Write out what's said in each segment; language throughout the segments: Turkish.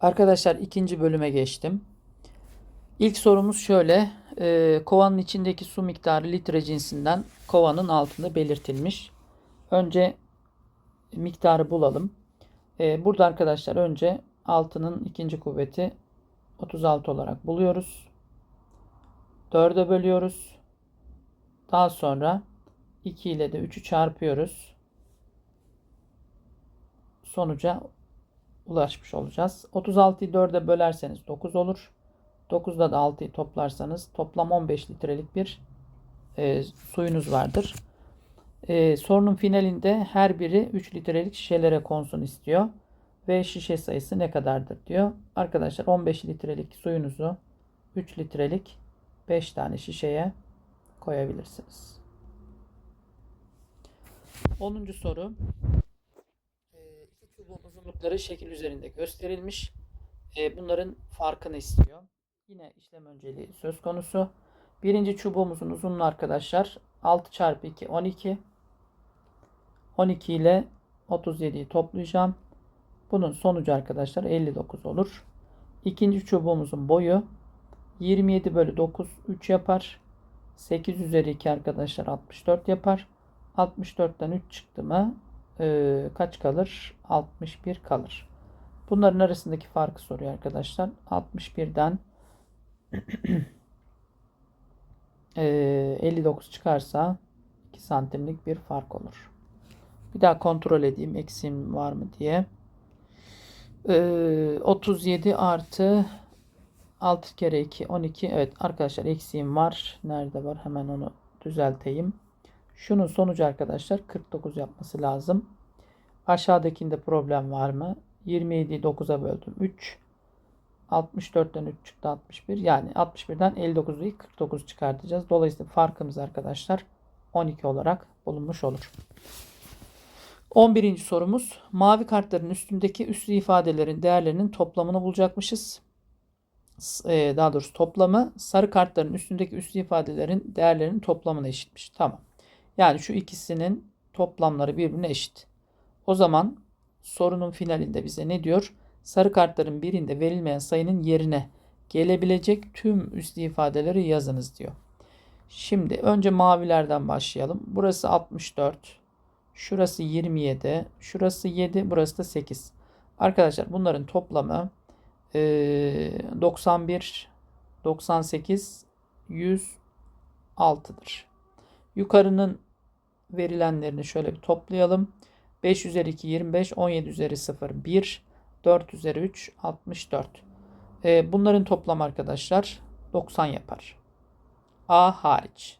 Arkadaşlar ikinci bölüme geçtim. İlk sorumuz şöyle. Ee, kovanın içindeki su miktarı litre cinsinden kovanın altında belirtilmiş. Önce miktarı bulalım. Ee, burada arkadaşlar önce altının ikinci kuvveti 36 olarak buluyoruz. 4'e bölüyoruz. Daha sonra 2 ile de 3'ü çarpıyoruz. Sonuca ulaşmış olacağız. 36'yı 4'e bölerseniz 9 olur. 9'da da 6'yı toplarsanız toplam 15 litrelik bir e, suyunuz vardır. E, sorunun finalinde her biri 3 litrelik şişelere konsun istiyor. Ve şişe sayısı ne kadardır diyor. Arkadaşlar 15 litrelik suyunuzu 3 litrelik 5 tane şişeye koyabilirsiniz. 10. soru. Çubuğun uzunlukları şekil üzerinde gösterilmiş. E, bunların farkını istiyor. Yine işlem önceliği söz konusu. Birinci çubuğumuzun uzunluğu arkadaşlar 6 çarpı 2 12. 12 ile 37'yi toplayacağım. Bunun sonucu arkadaşlar 59 olur. İkinci çubuğumuzun boyu 27 bölü 9 3 yapar. 8 üzeri 2 arkadaşlar 64 yapar. 64'ten 3 çıktı mı e, kaç kalır? 61 kalır. Bunların arasındaki farkı soruyor arkadaşlar. 61'den e, 59 çıkarsa 2 santimlik bir fark olur. Bir daha kontrol edeyim eksiğim var mı diye. E, 37 artı 6 kere 2 12. Evet arkadaşlar eksiğim var. Nerede var? Hemen onu düzelteyim. Şunun sonucu arkadaşlar 49 yapması lazım. Aşağıdakinde problem var mı? 27'yi 9'a böldüm. 3. 64'ten 3 çıktı 61. Yani 61'den 59'u 49 çıkartacağız. Dolayısıyla farkımız arkadaşlar 12 olarak bulunmuş olur. 11. sorumuz. Mavi kartların üstündeki üslü ifadelerin değerlerinin toplamını bulacakmışız. Ee, daha doğrusu toplamı sarı kartların üstündeki üslü ifadelerin değerlerinin toplamına eşitmiş. Tamam. Yani şu ikisinin toplamları birbirine eşit. O zaman sorunun finalinde bize ne diyor? Sarı kartların birinde verilmeyen sayının yerine gelebilecek tüm üslü ifadeleri yazınız diyor. Şimdi önce mavilerden başlayalım. Burası 64. Şurası 27. Şurası 7. Burası da 8. Arkadaşlar bunların toplamı 91, 98, 106'dır. Yukarının verilenlerini şöyle bir toplayalım. 5 üzeri 2 25, 17 üzeri 0 1, 4 üzeri 3 64. Ee, bunların toplam arkadaşlar 90 yapar. A hariç.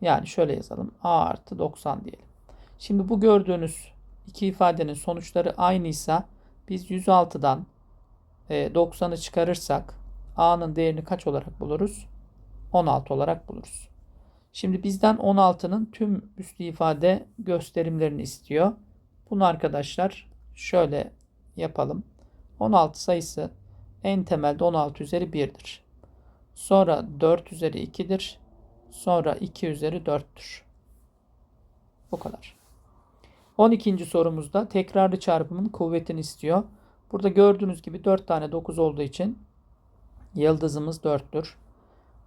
Yani şöyle yazalım. A artı 90 diyelim. Şimdi bu gördüğünüz iki ifadenin sonuçları aynıysa biz 106'dan 90'ı çıkarırsak A'nın değerini kaç olarak buluruz? 16 olarak buluruz. Şimdi bizden 16'nın tüm üslü ifade gösterimlerini istiyor. Bunu arkadaşlar şöyle yapalım. 16 sayısı en temelde 16 üzeri 1'dir. Sonra 4 üzeri 2'dir. Sonra 2 üzeri 4'tür. Bu kadar. 12. sorumuzda tekrarlı çarpımın kuvvetini istiyor. Burada gördüğünüz gibi 4 tane 9 olduğu için yıldızımız 4'tür.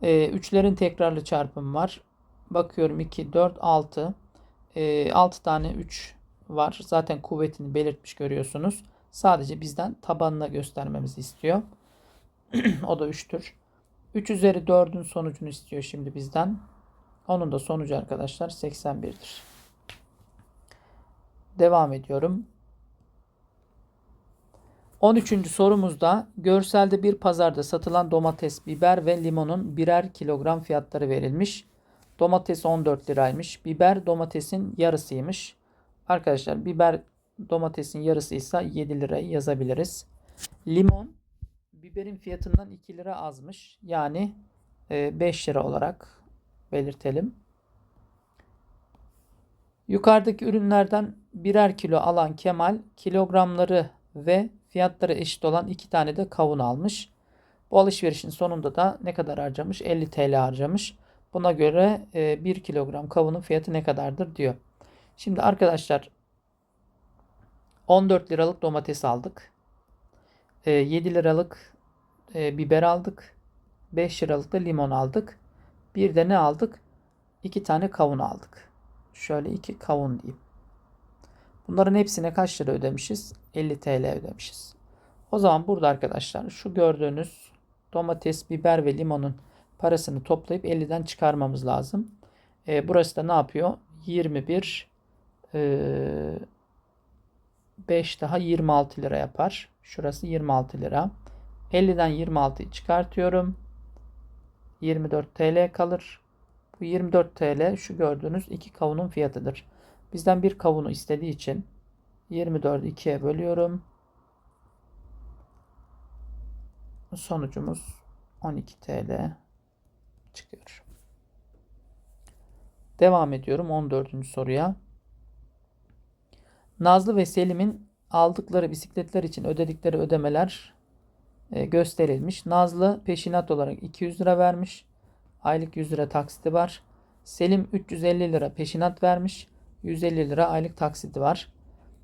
Ee, üçlerin tekrarlı çarpımı var. Bakıyorum 2, 4, 6. Ee, 6 tane 3 var. Zaten kuvvetini belirtmiş görüyorsunuz. Sadece bizden tabanına göstermemizi istiyor. o da 3'tür. 3 üzeri 4'ün sonucunu istiyor şimdi bizden. Onun da sonucu arkadaşlar 81'dir. Devam ediyorum. 13. sorumuzda görselde bir pazarda satılan domates, biber ve limonun birer kilogram fiyatları verilmiş. Domates 14 liraymış. Biber domatesin yarısıymış. Arkadaşlar biber domatesin yarısıysa 7 lirayı yazabiliriz. Limon biberin fiyatından 2 lira azmış. Yani 5 lira olarak belirtelim. Yukarıdaki ürünlerden birer kilo alan Kemal kilogramları ve fiyatları eşit olan iki tane de kavun almış. Bu alışverişin sonunda da ne kadar harcamış? 50 TL harcamış. Buna göre 1 kilogram kavunun fiyatı ne kadardır diyor. Şimdi arkadaşlar 14 liralık domates aldık. e, 7 liralık e, biber aldık. 5 liralık da limon aldık. Bir de ne aldık? 2 tane kavun aldık. Şöyle 2 kavun diyeyim. Bunların hepsine kaç lira ödemişiz? 50 TL ödemişiz. O zaman burada arkadaşlar şu gördüğünüz domates, biber ve limonun parasını toplayıp 50'den çıkarmamız lazım. E, burası da ne yapıyor? 21 e, 5 daha 26 lira yapar. Şurası 26 lira. 50'den 26'yı çıkartıyorum. 24 TL kalır. Bu 24 TL şu gördüğünüz iki kavunun fiyatıdır. Bizden bir kavunu istediği için 24'ü 2'ye bölüyorum. Sonucumuz 12 TL çıkıyor. Devam ediyorum 14. soruya. Nazlı ve Selim'in aldıkları bisikletler için ödedikleri ödemeler e, gösterilmiş. Nazlı peşinat olarak 200 lira vermiş. Aylık 100 lira taksiti var. Selim 350 lira peşinat vermiş. 150 lira aylık taksiti var.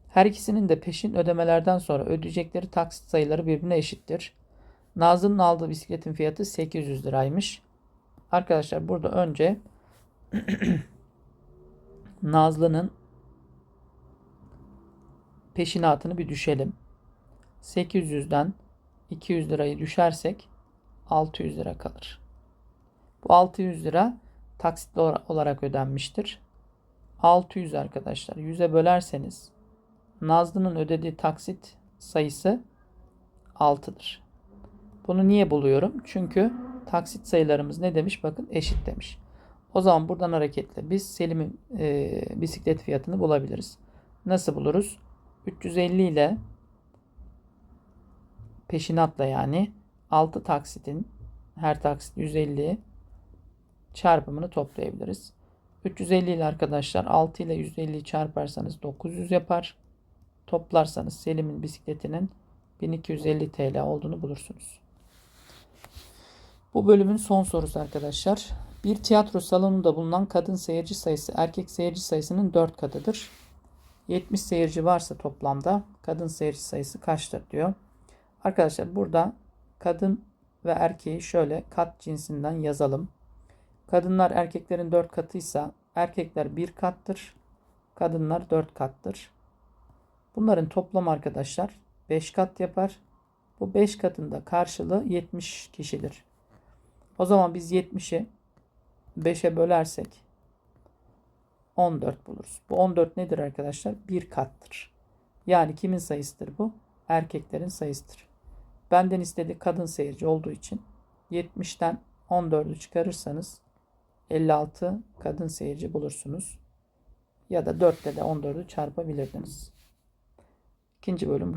Her ikisinin de peşin ödemelerden sonra ödeyecekleri taksit sayıları birbirine eşittir. Nazlı'nın aldığı bisikletin fiyatı 800 liraymış. Arkadaşlar burada önce Nazlı'nın peşinatını bir düşelim. 800'den 200 lirayı düşersek 600 lira kalır. Bu 600 lira taksitli olarak ödenmiştir. 600 arkadaşlar 100'e bölerseniz Nazlı'nın ödediği taksit sayısı 6'dır. Bunu niye buluyorum? Çünkü taksit sayılarımız ne demiş? Bakın eşit demiş. O zaman buradan hareketle biz Selim'in e, bisiklet fiyatını bulabiliriz. Nasıl buluruz? 350 ile peşinatla yani 6 taksitin her taksit 150 çarpımını toplayabiliriz. 350 ile arkadaşlar 6 ile 150'yi çarparsanız 900 yapar. Toplarsanız Selim'in bisikletinin 1250 TL olduğunu bulursunuz. Bu bölümün son sorusu arkadaşlar. Bir tiyatro salonunda bulunan kadın seyirci sayısı erkek seyirci sayısının 4 katıdır. 70 seyirci varsa toplamda kadın seyirci sayısı kaçtır diyor. Arkadaşlar burada kadın ve erkeği şöyle kat cinsinden yazalım. Kadınlar erkeklerin 4 katıysa erkekler 1 kattır. Kadınlar 4 kattır. Bunların toplam arkadaşlar 5 kat yapar. Bu 5 katın da karşılığı 70 kişidir. O zaman biz 70'i 5'e bölersek 14 buluruz. Bu 14 nedir arkadaşlar? Bir kattır. Yani kimin sayısıdır bu? Erkeklerin sayısıdır. Benden istediği kadın seyirci olduğu için 70'ten 14'ü çıkarırsanız 56 kadın seyirci bulursunuz. Ya da 4 ile de 14'ü çarpabilirdiniz. İkinci bölüm